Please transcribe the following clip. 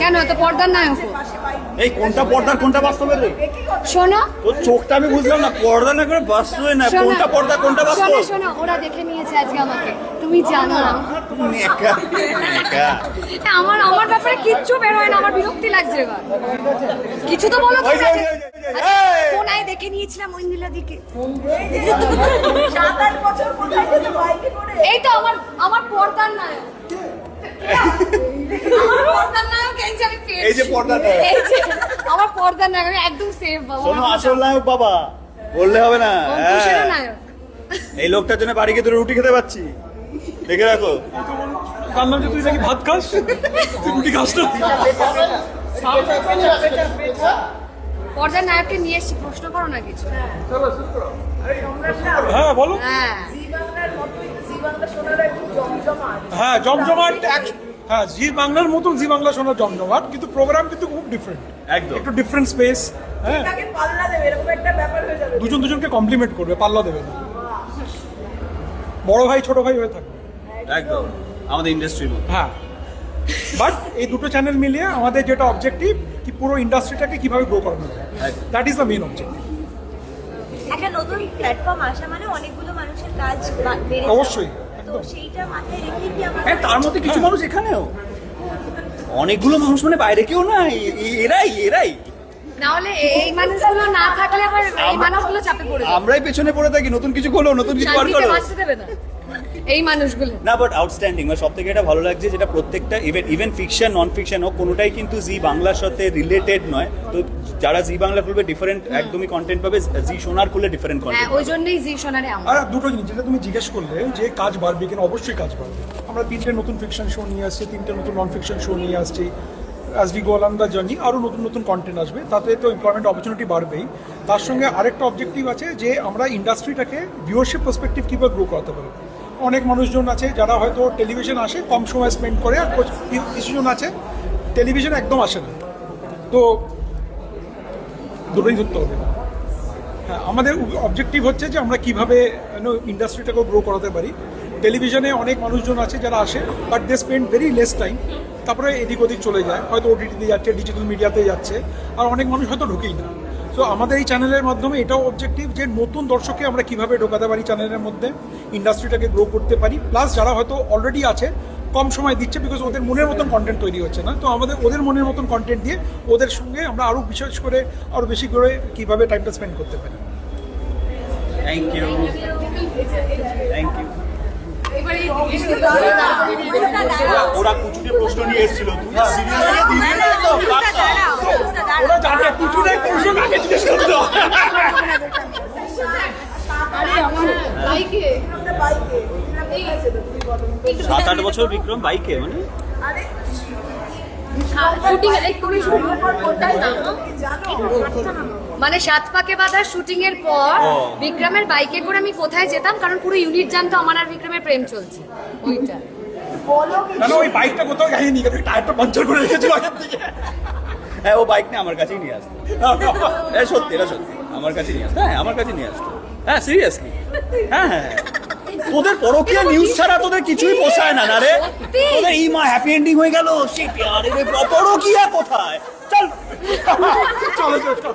কেন? তো পর্দার নায়ক। এই কোনটা পর্দার কোনটা বাস্তবের রে? শোনো। তোর চোখটা আমি বুঝলাম না পর্দা না করে বাস্তবে না কোনটা পর্দা কোনটা বাস্তব? শোনো শোনো ওরা দেখে নিয়েছে আজকে আমাকে। তুমি জানো না। নেকা নেকা। আমার আমার ব্যাপারে কিচ্ছু বের হয় না আমার বিরক্তি লাগছে এবার। কিছু তো বলো তোমরা এই! কোনায় দেখে নিয়েছিলাম ঐন্দিলা দিকে। সাত আট বছর কোথায় গেলে বাইকে করে? এই তো আমার আমার পর্দার নায়ক আমার পর্দার নায়ক। এই যে আমি পেয়েছি। এই যে পর্দার নায়ক। এই যে আমার পর্দার নায়ক একদম সেফ বাবা। শোনো আসল নায়ক বাবা। বললে হবে না হ্যাঁ। এই লোকটার জন্য বাড়ি গিয়ে তোর রুটি খেতে পাচ্ছি। দেখে রাখো। জানলাম যে তুই নাকি ভাত খাস? তুই রুটি খাস না? পর্দার নায়ককে নিয়ে এসেছি প্রশ্ন করো না কিছু। হ্যাঁ বলো। হ্যাঁ। হ্যাঁ জমজমাট হ্যাঁ জি বাংলার মতন জি বাংলা শোনার জমজমাট কিন্তু প্রোগ্রাম কিন্তু খুব ডিফারেন্ট একদম। একটু ডিফারেন্ট স্পেস হ্যাঁ। তাকে পাল্লা দেবে এরকম একটা ব্যাপার হয়ে যাবে। দুজন দুজনকে কমপ্লিমেন্ট করবে পাল্লা দেবে বড় ভাই ছোট ভাই হয়ে থাকবে। একদম। আমাদের ইন্ডাস্ট্রির মধ্যে হ্যাঁ। বাট এই দুটো চ্যানেল মিলিয়ে আমাদের যেটা অবজেক্টিভ কি পুরো ইন্ডাস্ট্রিটাকে কীভাবে গ্রো করানো যায়। That is the main objective একটা নতুন প্ল্যাটফর্ম আসা মানে অনেকগুলো মানুষের কাজ অবশ্যই, তো সেইটা মাথায় রেখে কি আমরা হ্যাঁ তার মধ্যে কিছু মানুষ এখানেও। অনেকগুলো মানুষ মানে বাইরে কেউ না এরাই এরাই। না এই মানুষগুলো না থাকলে আবার এই মানুষগুলো চাপে পড়ে আমরাই পেছনে পড়ে থাকি নতুন কিছু করল নতুন কিছু বার করো। দেবে না। এই মানুষগুলো। না বাট আউটস্ট্যান্ডিং মানে সব থেকে এটা ভালো লাগছে যেটা প্রত্যেকটা even even fiction non fiction হোক কোনোটাই কিন্তু জি বাংলার সাথে রিলেটেড নয়। তো যারা জি বাংলা খুলবে ডিফারেন্ট একদমই কন্টেন্ট পাবে জি সোনার খুললে ডিফারেন্ট হ্যাঁ কন্টেন্ট ওই জন্যই জি সোনারে আমার। আর দুটো জিনিস যেটা তুমি জিজ্ঞেস করলে যে কাজ বাড়বে কিনা অবশ্যই কাজ বাড়বে। আমরা তিনটে নতুন ফিকশন শো নিয়ে আসছি তিনটে নতুন নন ফিকশন শো নিয়ে আসছি। As we go on the journey আরও নতুন নতুন কন্টেন্ট আসবে তাতে তো এমপ্লয়মেন্ট অপরচুনিটি বাড়বেই। তার সঙ্গে আরেকটা অবজেক্টিভ আছে যে আমরা ইন্ডাস্ট্রিটাকে ভিউয়ারশিপ পার্সপেক্টিভ কীভাবে গ্রো করাতে পারব। অনেক মানুষজন আছে যারা হয়তো টেলিভিশন আসে কম সময় স্পেন্ড করে আর কিছুজন আছে টেলিভিশন একদম আসে না। তো দুটোই ধরতে হবে। হ্যাঁ আমাদের অবজেক্টিভ হচ্ছে যে আমরা কীভাবে ইন্ডাস্ট্রিটাকেও গ্রো করাতে পারি। টেলিভিশনে অনেক মানুষজন আছে যারা আসে but they spend very less time তারপরে এদিক ওদিক চলে যায়, হয়তো ওটিটিতে যাচ্ছে ডিজিটাল মিডিয়াতে যাচ্ছে, আর অনেক মানুষ হয়তো ঢুকেই না। তো আমাদের এই চ্যানেলের মাধ্যমে এটাও অবজেক্টিভ যে নতুন দর্শককে আমরা কীভাবে ঢোকাতে পারি চ্যানেলের মধ্যে ইন্ডাস্ট্রিটাকে গ্রো করতে পারি। প্লাস যারা হয়তো অলরেডি আছে কম সময় দিচ্ছে বিকজ ওদের মনের মতন কন্টেন্ট তৈরি হচ্ছে না। তো আমাদের ওদের মনের মতন কন্টেন্ট দিয়ে ওদের সঙ্গে আমরা আরও বিশেষ করে আরও বেশি করে কীভাবে টাইমটা স্পেন্ড করতে পারি। থ্যাংক ইউ থ্যাংক ইউ এবারে ওরা কুচুটে প্রশ্ন নিয়ে এসেছিল ওরা জানে কুচুরে প্রশ্ন আগে জিজ্ঞেস করতে। বাইকে আমরা বাইকে। বলো সাত আট বছর বিক্রম বাইকে মানে? আরে শুটিং এই তুমি শুটিং কোথায় নামো? কি জানো? মানে সাত পাকে বাঁধার শুটিং এর পর বিক্রমের বাইকে করে আমি কোথায় যেতাম? কারণ পুরো ইউনিট জানতো আমার আর বিক্রমের প্রেম চলছে। ওইটা। না ওই বাইকটা কোথাও যায়নি কারণ টায়ারটা পাঞ্চার করে রেখেছিল আগের থেকে হ্যাঁ ও বাইক নিয়ে আমার কাছেই নিয়ে আসতো। হ্যাঁ সত্যি এটা সত্যি। আমার কাছে নিয়ে আসতো। হ্যাঁ আমার কাছে নিয়ে আসতো। হ্যাঁ সিরিয়াসলি হ্যাঁ হ্যাঁ। তোদের পরকীয়া নিউজ ছাড়া তোদের কিছুই পোষায় না না রে? তোদের এই মা হ্যাপি এন্ডিং হয়ে গেল? সে পরকীয়া কোথায়? চল চলো চলো।